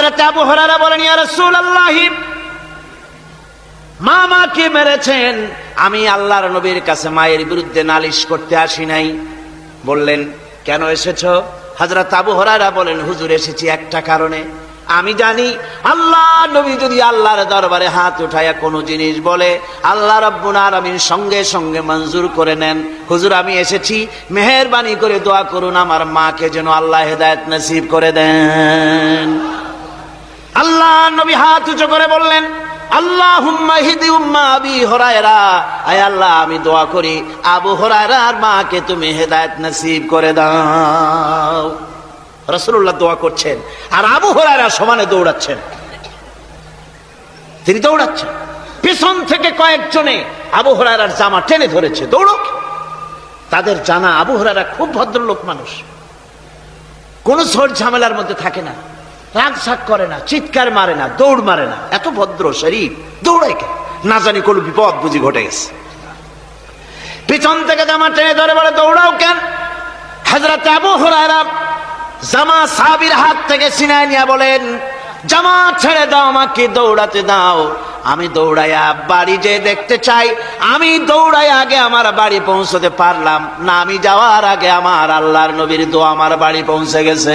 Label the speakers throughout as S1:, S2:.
S1: হযরত আবু হুরায়রা বলেন, ইয়া রাসূলুল্লাহ মা মেরেছেন। আমি আল্লাহর নবীর কাছে মায়ের বিরুদ্ধে নালিশ করতে আসি নাই। বললেন, কেন এসেছ? হযরত আবু হুরায়রা বলেন, হুজুর, এসেছি একটা কারণে। আমি জানি, আল্লাহ নবী যদি আল্লাহর দরবারে হাত উঠায়া কোনো জিনিস বলে, আল্লাহ রব্বুল আলামিন সঙ্গে সঙ্গে মঞ্জুর করে নেন। হুজুর, আমি এসেছি, মেহেরবানি করে দোয়া করুন, আমার মাকে যেন আল্লাহ হেদায়েত নসিব করে দেন। আল্লাহ নবী হাত উঁচু করে বললেন আল্লাহ হিদি উম্মা আবি হরায়রা। আয় আল্লাহ, আমি দোয়া করি, আবু হরায়রার মাকে তুমি হেদায়েত নসিব করে দাও। রসুল্লাহ দোয়া করছেন, আর আবু হরায়রা সমানে দৌড়াচ্ছেন। তিনি দৌড়াচ্ছেন। পিছন থেকে কয়েকজনে আবু হরায়রার জামা টেনে ধরেছে দৌড়ক তাদের জানা আবু হরারা খুব ভদ্রলোক মানুষ। কোনো ঝড় ঝামেলার মধ্যে থাকে না। রাগ শাক করে না, চিৎকার মারে না, দৌড় মারে না। এত ভদ্র শরীর, দৌড়ায় কেন না জানি কোনো বিপদ বুঝি ঘটে গেছে। পিছন থেকে জামা টেনে ধরে বলে, দৌড়াও কেন? হাজরাত আবু হুরায়রা জামা সাবির হাত থেকে সিনায় নিয়ে বলেন, জামা ছেড়ে দাও আমাকে, দৌড়াতে দাও। আমি দৌড়াইয়া বাড়ি যে দেখতে চাই। আমি দৌড়াই আগে আমার বাড়ি পৌঁছতে পারলাম না, আমি যাওয়ার আগে আমার আল্লাহর নবীর দোয়া আমার বাড়ি পৌঁছে গেছে।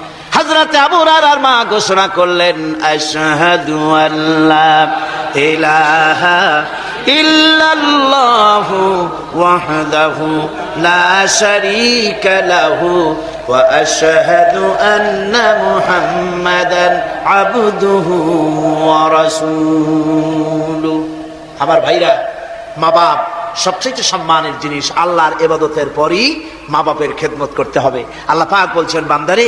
S1: হজরত আবু আর মা ঘোষণা করলেন, আশহাদু আল্লাহ ইলাহা ইল্লাল্লাহু ওয়াহদাহু লা শারীকা লাহু ওয়া আশহাদু আন্না মুহাম্মাদান আবদুহু ওয়া রাসূলুহু। আমার ভাইরা মা বাপ সবচেয়ে সম্মানের জিনিস আল্লাহর এবাদতের পরই মা বাপের খেদমত করতে হবে। আল্লাহ পাক বলছেন, বান্দারে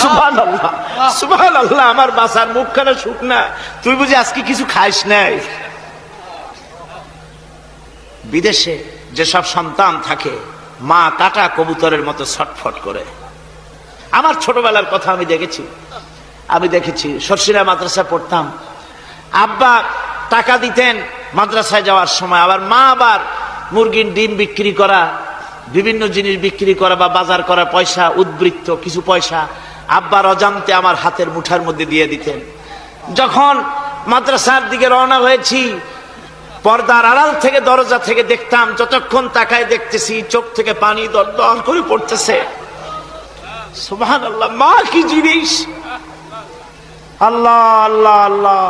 S1: আল্লাহ। আল্লাহ আমার বাসার মুখখানা শুকনা। তুই বুঝি আজকে কিছু খাইস নাই? বিদেশে যেসব সন্তান থাকে মা কাটা কবুতরের মতো ছটফট করে। আমার ছোটবেলার কথা আমি দেখেছি। আমি দেখেছি সরসিরা মাদ্রাসা পড়তাম। আব্বা টাকা দিতেন মাদ্রাসায় যাওয়ার সময়। আবার মা আবার মুরগির ডিম বিক্রি করা বিভিন্ন জিনিস বিক্রি করা বা বাজার করা পয়সা উদ্বৃত্ত কিছু পয়সা আব্বার অজান্তে আমার হাতের মুঠার মধ্যে দিয়ে দিতেন। যখন মাদ্রাসার দিকে রওনা হয়েছি, পর্দার আড়াল থেকে দরজা থেকে দেখতাম, যতক্ষণ তাকায় দেখতেছি চোখ থেকে পানি দর দর করে পড়তেছে। আল্লাহ মা, কি জিনিস? আল্লাহ আল্লাহ আল্লাহ।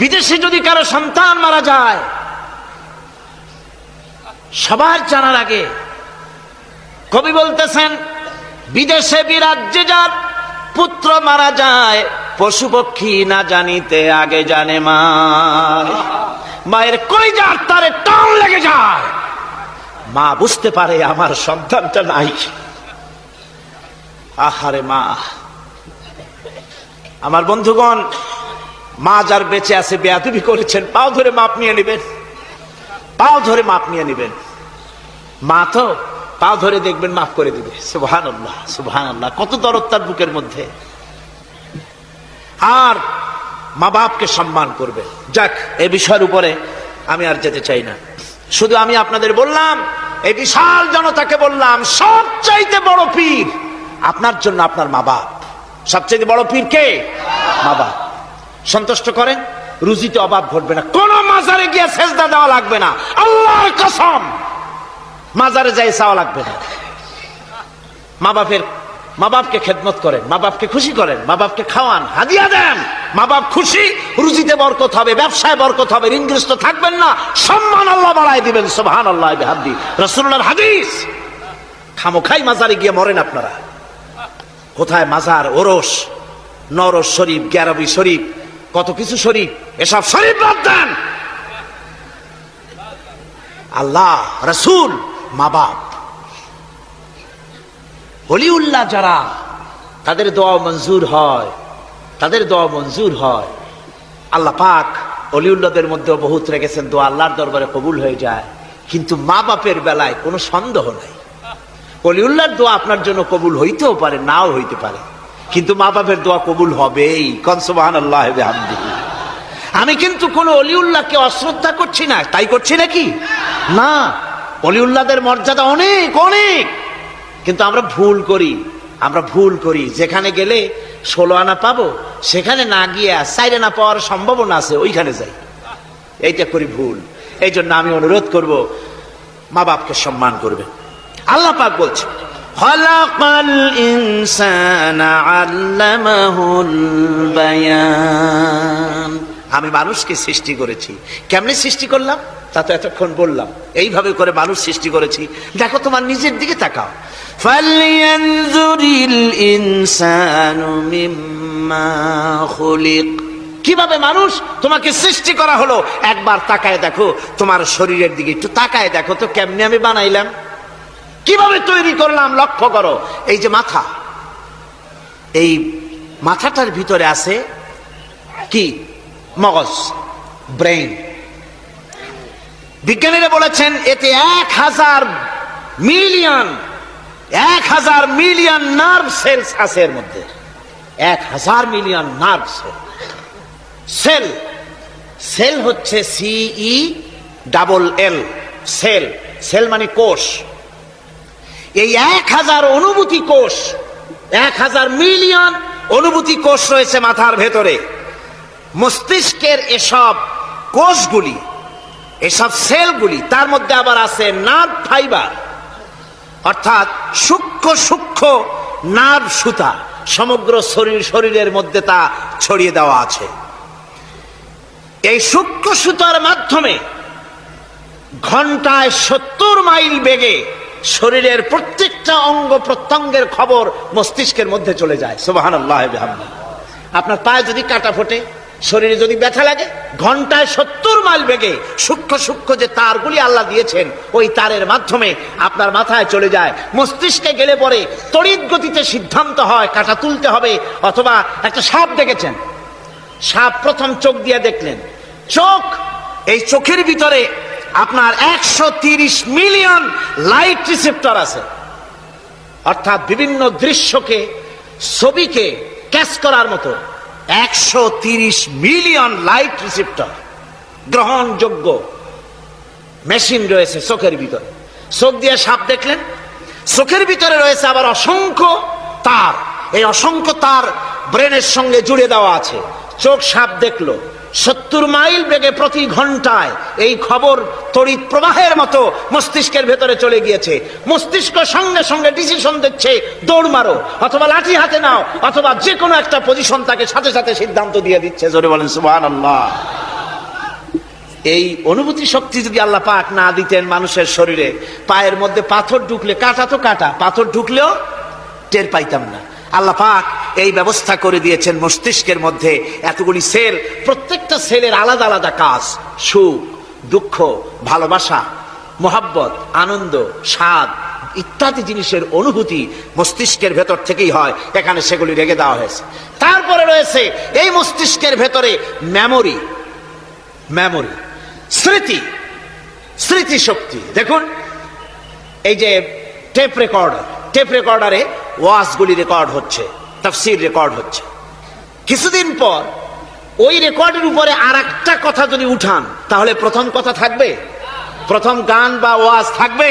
S1: বিদেশে যদি কারও সন্তান মারা যায়, সবার জানার আগে কবি বলতেছেন বিদেশে বিরাজ্যে যার পুত্র মারা যায়, পশু পক্ষী না জানিতে আগে জানে মা। মায়ের কলিজার তারে টান লেগে যায়। মা বুঝতে পারে আমার সন্তানটা নাই। আহারে মা। আমার বন্ধুগণ, মা যার বেঁচে আছে, বেয়াদুবি করেছেন, পাও ধরে মাপ নিয়ে নেবেন। পাও ধরে মাপ নিয়ে নেবেন। মা তো পা ধরে দেখবেন, মাফ করে দিবে। সুবহান আল্লাহ সুবহান আল্লাহ কত দরদ তার বুকের মধ্যে। আর মা বাপকে সম্মান করবে। যাক, এ বিষয়ের উপরে আমি আর যেতে চাই না। শুধু আমি আপনাদের বললাম এই বিশাল জনতাকে বললাম, সবচাইতে বড় পীর আপনার জন্য আপনার মা বাপ। সবচাইতে বড় পীর কে? মা বাপ। সন্তুষ্ট করেন, রুজিতে অভাব ঘটবে না। কোন মাজারে গিয়ে সেজদা দেওয়া লাগবে না। আল্লাহর কসম। মাজারে যাই চাওয়া লাগবে না। মা বাপের মা বাপকে খেদমত করেন মা বাপকে খুশি করেন মা বাপকে খাওয়ান, হাদিয়া দেন। মা বাপ খুশি, রুজিতে বরকত হবে, ব্যবসায় বরকত হবে, ঋণগ্রস্ত থাকবেন না। সম্মান আল্লাহ বাড়াই দিবেন সুবহান আল্লাহ হাদি রসুল্লাহর হাদিস। খামোখাই মাজারে গিয়ে মরেন আপনারা। কোথায় মাজার, ওরস, নরস শরীফ, গ্যারবি শরীফ, কত কিছু শরীফ, এসব শরীফ বাদ দেন। আল্লাহ, রসুল মা বাপ। হলিউল্লাহ যারা, তাদের দোয়া মঞ্জুর হয়, তাদের দোয়া মঞ্জুর হয়। আল্লাহ পাক অলিউল্লাদের মধ্যে বহুত রেখেছেন দোয়া, আল্লাহর দরবারে কবুল হয়ে যায়। কিন্তু মা বাপের বেলায় কোনো সন্দেহ নাই। অলিউল্লাহর দোয়া আপনার জন্য কবুল হইতেও পারে, নাও হইতে পারে। কিন্তু মা বাপের দোয়া কবুল হবেই কনসবাহান আল্লাহ আমি কিন্তু কোন অলিউল্লাহকে অশ্রদ্ধা করছি না, তাই করছি নাকি? না অলিউল্লাহদের মর্যাদা অনেক অনেক। কিন্তু আমরা ভুল করি, আমরা ভুল করি। যেখানে গেলে ষোলো আনা পাবো, সেখানে না গিয়ে সাইরে না পাওয়ার সম্ভাবনা আছে, ওইখানে যাই। এইটা করি ভুল। এই জন্য আমি অনুরোধ করব, মা বাপকে সম্মান করবে আল্লাহ পাক বলছে, খলাকাল ইনসানা আল্লামাহুল বায়ান। আমি মানুষকে সৃষ্টি করেছি। কেমনে সৃষ্টি করলাম? তা তো এতক্ষণ বললাম। এইভাবে করে মানুষ সৃষ্টি করেছি। দেখো তোমার নিজের দিকে তাকাও। কীভাবে মানুষ তোমাকে সৃষ্টি করা হলো? একবার তাকায় দেখো, তোমার শরীরের দিকে একটু তাকায় দেখো তো কেমনে আমি বানাইলাম। কীভাবে তৈরি করলাম? লক্ষ্য করো। এই যে মাথা। এই মাথাটার ভিতরে আছে কি? মগজ ব্রেইন বিজ্ঞানীরা বলেছেন, এতে এক হাজার মিলিয়ন এক হাজার মিলিয়ন নার্ভ সেলস আছে এর মধ্যে। এক হাজার million nerve cell cell cell হচ্ছে সিই ডাবল এল সেল সেল মানে কোষ। এই এক হাজার অনুভূতি কোষ, এক হাজার মিলিয়ন অনুভূতি কোষ রয়েছে মাথার ভেতরে। মস্তিষ্কের এসব কোষগুলি, এসব সেলগুলি, তার মধ্যে আবার আছে নার্ভ ফাইবার অর্থাৎ সূক্ষ্ম সূক্ষ্ম নার্ভ সুতা, সমগ্র শরীর, শরীরের মধ্যে তা ছড়িয়ে দেওয়া আছে। এই সূক্ষ্ম সুতার মাধ্যমে ঘন্টায় সত্তর মাইল বেগে শরীরের প্রত্যেকটা অঙ্গ প্রত্যঙ্গের খবর মস্তিষ্কের মধ্যে চলে যায়। আল্লাহ আপনার পায়ে যদি কাটা ফোটে শরীরে যদি ব্যথা লাগে, ঘন্টায় সত্তর মাইল বেগে সূক্ষ্ম সূক্ষ্ম যে তারগুলি আল্লাহ দিয়েছেন, ওই তারের মাধ্যমে আপনার মাথায় চলে যায়। মস্তিষ্কে গেলে পরে তড়িৎ গতিতে সিদ্ধান্ত হয়, কাটা তুলতে হবে, অথবা একটা সাপ দেখেছেন? সাপ প্রথম চোখ দিয়ে দেখলেন। চোখ, এই চোখের ভিতরে আপনার একশো তিরিশ মিলিয়ন লাইট রিসেপ্টর আছে। অর্থাৎ বিভিন্ন দৃশ্যকে, ছবিকে ক্যাচ করার মতো। একশো তিরিশ মিলিয়ন লাইট রিসিপ্টার গ্রহণযোগ্য মেশিন রয়েছে চোখের ভিতরে। চোখ দিয়ে সাপ দেখলেন, চোখের ভিতরে রয়েছে আবার অসংখ্য তার। এই অসংখ্য তার ব্রেনের সঙ্গে জুড়ে দেওয়া আছে। চোখ সাপ দেখল। সত্তর মাইল বেগে প্রতি ঘন্টায় এই খবর তড়িৎ প্রবাহের মতো মস্তিষ্কের ভেতরে চলে গিয়েছে। মস্তিষ্ক সঙ্গে সঙ্গে ডিসিশন দিচ্ছে, দৌড় মারো, অথবা লাঠি হাতে নাও, অথবা যে কোনো একটা পজিশন তাকে সাথে সাথে সিদ্ধান্ত দিয়ে দিচ্ছে। জোরে বলেন সুবাহ এই অনুভূতি শক্তি যদি আল্লাহ পাক না দিতেন মানুষের শরীরে, পায়ের মধ্যে পাথর ঢুকলে কাটা তো কাটা, পাথর ঢুকলেও টের পাইতাম না। আল্লাহ পাক এই ব্যবস্থা করে দিয়েছেন মস্তিষ্কের মধ্যে এতগুলি সেল, প্রত্যেকটা সেলের আলাদা আলাদা কাজ। সুখ, দুঃখ, ভালোবাসা, মোহাব্বত, আনন্দ, স্বাদ ইত্যাদি জিনিসের অনুভূতি মস্তিষ্কের ভেতর থেকেই হয়। এখানে সেগুলি রেখে দেওয়া হয়েছে। তারপরে রয়েছে এই মস্তিষ্কের ভেতরে মেমোরি মেমোরি স্মৃতি স্মৃতি শক্তি দেখুন, এই যে টেপ রেকর্ডার টেপ রেকর্ডারে ওয়াজগুলি রেকর্ড হচ্ছে। তাফসির রেকর্ড হচ্ছে। কিছুদিন পর ওই রেকর্ডের উপরে আর একটা কথা যদি উঠান, তাহলে প্রথম কথা থাকবে? প্রথম গান বা ওয়াজ থাকবে?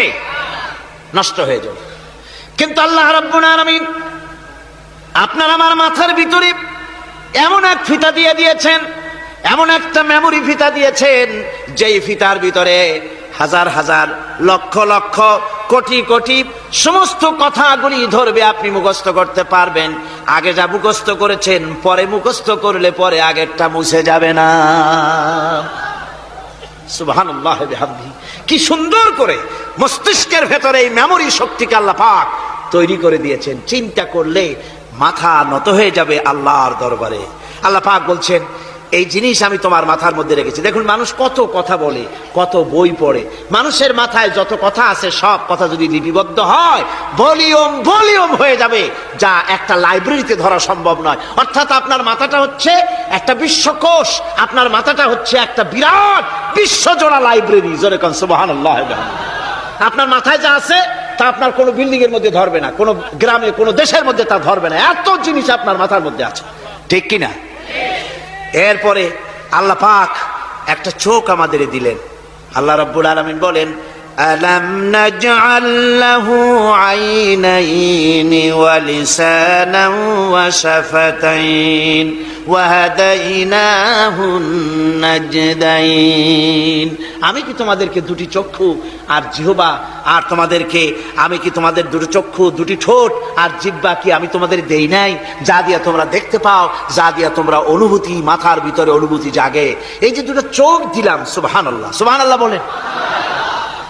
S1: নষ্ট হয়ে যাবে। কিন্তু আল্লাহ রাব্বুল আপনার আমার মাথার ভিতরে এমন এক ফিতা দিয়ে দিয়েছেন, এমন একটা মেমোরি ফিতা দিয়েছেন, যেই ফিতার ভিতরে হাজার হাজার, লক্ষ লক্ষ, কোটি কোটি সমস্ত কথাগুলি ধরবে আপনি মুখস্থ করতে পারবেন। আগে যা মুখস্থ করেছেন, পরে মুখস্থ করলে পরে আগেরটা মুছে যাবে না। কি সুন্দর করে মস্তিষ্কের ভেতরে এই মেমোরি শক্তিকে আল্লাহ পাক তৈরি করে দিয়েছেন। চিন্তা করলে মাথা নত হয়ে যাবে আল্লাহর দরবারে। আল্লাহ পাক বলছেন এই জিনিস আমি তোমার মাথার মধ্যে রেখেছি। দেখুন, মানুষ কত কথা বলে, কত বই পড়ে। মানুষের মাথায় যত কথা আছে, সব কথা যদি লিপিবদ্ধ হয়, ভলিউম ভলিউম হয়ে যাবে, যা একটা লাইব্রেরিতে ধরা সম্ভব নয়। অর্থাৎ আপনার মাথাটা হচ্ছে একটা বিশ্বকোষ, আপনার মাথাটা হচ্ছে একটা বিরাট বিশ্বজোড়া লাইব্রেরি। জোরে কন, সুবহানাল্লাহ। আপনার মাথায় যা আছে, তা আপনার কোনো বিল্ডিং এর মধ্যে ধরবে না, কোনো গ্রামে, কোনো দেশের মধ্যে তা ধরবে না। এত জিনিস আপনার মাথার মধ্যে আছে। ঠিক কিনা? এরপরে আল্লাহ পাক একটা চোখ আমাদের দিলেন। আল্লাহ রব্বুল আলমিন বলেন আইনাইনি ওয়া লিসানান ওয়া শাফাতাইন ওয়া হাদাইনাহু নাজদাইন আমি কি তোমাদেরকে দুটি চক্ষু আর জিহবা, আর তোমাদেরকে, আমি কি তোমাদের দুটো চক্ষু, দুটি ঠোঁট আর জিব্বা কি আমি তোমাদের দেই নাই? যা দিয়া তোমরা দেখতে পাও, যা দিয়া তোমরা অনুভূতি, মাথার ভিতরে অনুভূতি জাগে। এই যে দুটো চোখ দিলাম সুবহান আল্লাহ সুবহান আল্লাহ বলেন।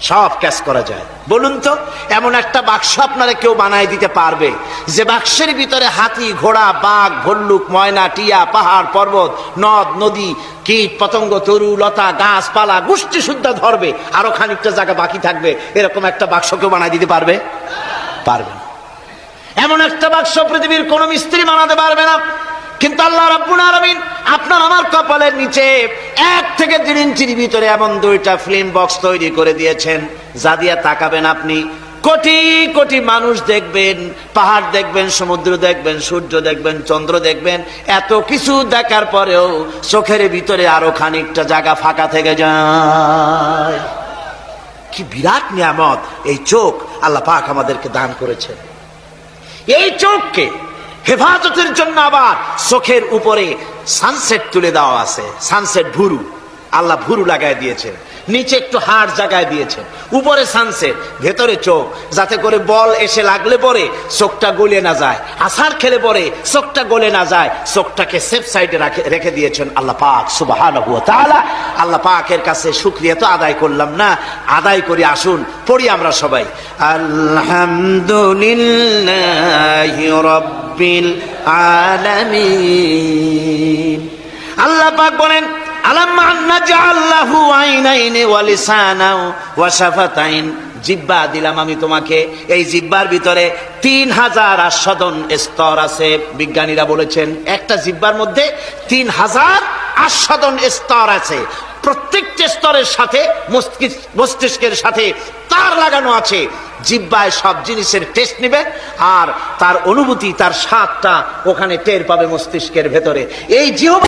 S1: সব ক্যাচ করা যায়। বলুন তো, এমন একটা বাক্স আপনারা কেউ বানায় দিতে পারবে? যে বাক্সের ভিতরে হাতি, ঘোড়া, বাঘ, ভল্লুক, ময়না, টিয়া, পাহাড়, পর্বত, নদ, নদী, কীট, পতঙ্গ, তরু, লতা, গাছপালা, গোষ্ঠী শুদ্ধা ধরবে, আরও খানিকটা জায়গা বাকি থাকবে, এরকম একটা বাক্স কেউ বানায় দিতে পারবে? পারবে এমন একটা বাক্স পৃথিবীর কোন মিস্ত্রি বানাতে পারবে না। কিন্তু আল্লাহ রাব্বুল আপনার আমার কপালের নিচে এক থেকে দেড় ইঞ্চির ভিতরে এমন দুইটা ফিল্ম বক্স তৈরি করে দিয়েছেন, যা দিয়া তাকাবেন আপনি। কোটি কোটি মানুষ দেখবেন, পাহাড় দেখবেন, সমুদ্র দেখবেন, সূর্য দেখবেন, চন্দ্র দেখবেন, এত কিছু দেখার পরেও চোখের ভিতরে আরও খানিকটা জায়গা ফাঁকা থেকে যায়। কি বিরাট নিয়ামত, এই চোখ আল্লাহ পাক আমাদেরকে দান করেছেন। এই চোখকে হেফাজতের জন্য আবার চোখের উপরে সানসেট তুলে দেওয়া আছে সানসেট ভুরু। আল্লাহ ভুরু লাগাই দিয়েছেন নিচে একটু হাড় জায়গায় দিয়েছেন উপরে সানসেট, ভেতরে চোখ। যাতে করে বল এসে লাগলে পরে চোখটা গলে না যায়। আসার খেলে পরে চোখটা গলে না যায়। চোখটাকে সেফ সাইডে রাখে রেখে দিয়েছেন আল্লাহ পাক সুবাহান আল্লাহ পাকের কাছে শুক্রিয়া তো আদায় করলাম না। আদায় করে আসুন, পড়ি আমরা সবাই। আলহামদুলিল্লাহ রব্বিল আলামিন। আল্লাহ পাক বলেন জিব্বা দিলাম আমি তোমাকে। এই জিব্বার ভিতরে তিন হাজার আস্বাদন স্তর আছে, বিজ্ঞানীরা বলেছেন। একটা জিব্বার মধ্যে তিন হাজার আস্বাদন স্তর আছে। প্রত্যেকটা স্তরের সাথে মস্তিষ্কের সাথে তার লাগানো আছে। জিব্বায় সব জিনিসের টেস্ট নেবে আর তার অনুভূতি, তার স্বাদটা ওখানে টের পাবে মস্তিষ্কের ভেতরে। এই জিহবা